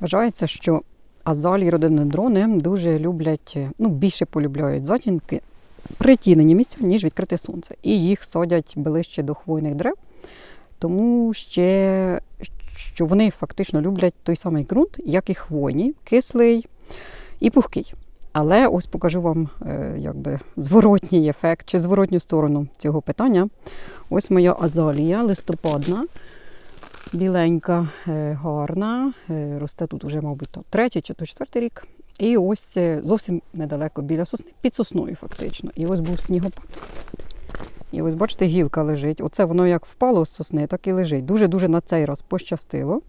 Вважається, що азалії рододендрони дуже люблять, е, ну, більше полюбляють затінки притінені місця, ніж відкрите сонце. І їх садять ближче до хвойних дерев, тому ще, що вони фактично люблять той самий ґрунт, як і хвойні, кислий і пухкий. Але ось покажу вам е, якби, зворотній ефект чи зворотню сторону цього питання. Ось моя азалія листопадна, біленька, е, гарна. е, Росте тут вже, мабуть, то третій чи то четвертий рік. І ось е, зовсім недалеко біля сосни, під сосною фактично. І ось був снігопад. І ось бачите, гілка лежить. Оце воно як впало з сосни, так і лежить. Дуже-дуже на цей раз пощастило,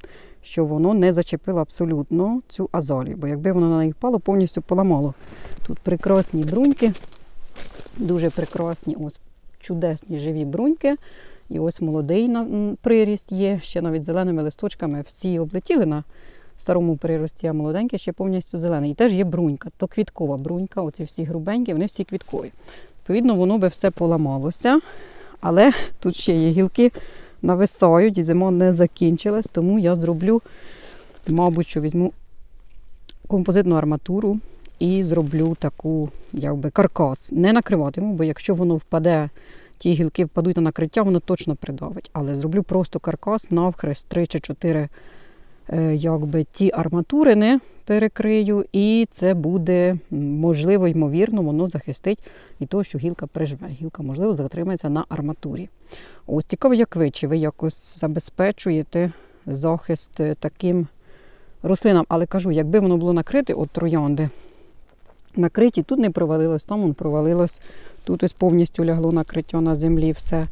що воно не зачепило абсолютно цю азалію. Бо якби воно на неї впало, повністю поламало. Тут прекрасні бруньки, дуже прекрасні, ось чудесні живі бруньки. І ось молодий приріст є, ще навіть зеленими листочками. Всі облетіли на старому прирості, а молоденьке ще повністю зелений. І теж є брунька, то квіткова брунька, оці всі грубенькі, вони всі квіткові. Відповідно, воно би все поламалося, але тут ще є гілки нависають, і зима не закінчилась, тому я зроблю, мабуть, що візьму композитну арматуру і зроблю таку, якби каркас. Не накриватиму, бо якщо воно впаде, ті гілки впадуть на накриття, воно точно придавить. Але зроблю просто каркас навхрест 3 чи 4 е, якби, ті арматури не перекрию, і це буде можливо, ймовірно, воно захистить від того, що гілка прижме. Гілка, можливо, затримається на арматурі. Ось цікаво, як ви, чи ви якось забезпечуєте захист е, таким рослинам. Але кажу, якби воно було накрите, от троянди накриті, тут не провалилось, там воно провалилось, тут ось повністю лягло накриття на землі, все.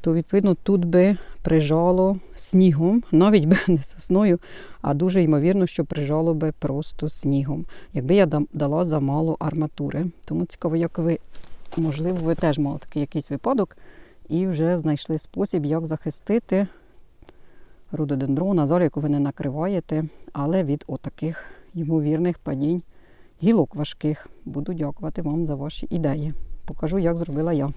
То, відповідно, тут би прижало снігом, навіть би не сосною, а дуже ймовірно, що прижало би просто снігом, якби я дала замало арматури. Тому цікаво, як ви, можливо, ви теж мали такий якийсь випадок і вже знайшли спосіб, як захистити рододендрон, азалію, яку ви не накриваєте, але від отаких ймовірних падінь гілок важких. Буду дякувати вам за ваші ідеї. Покажу, як зробила я.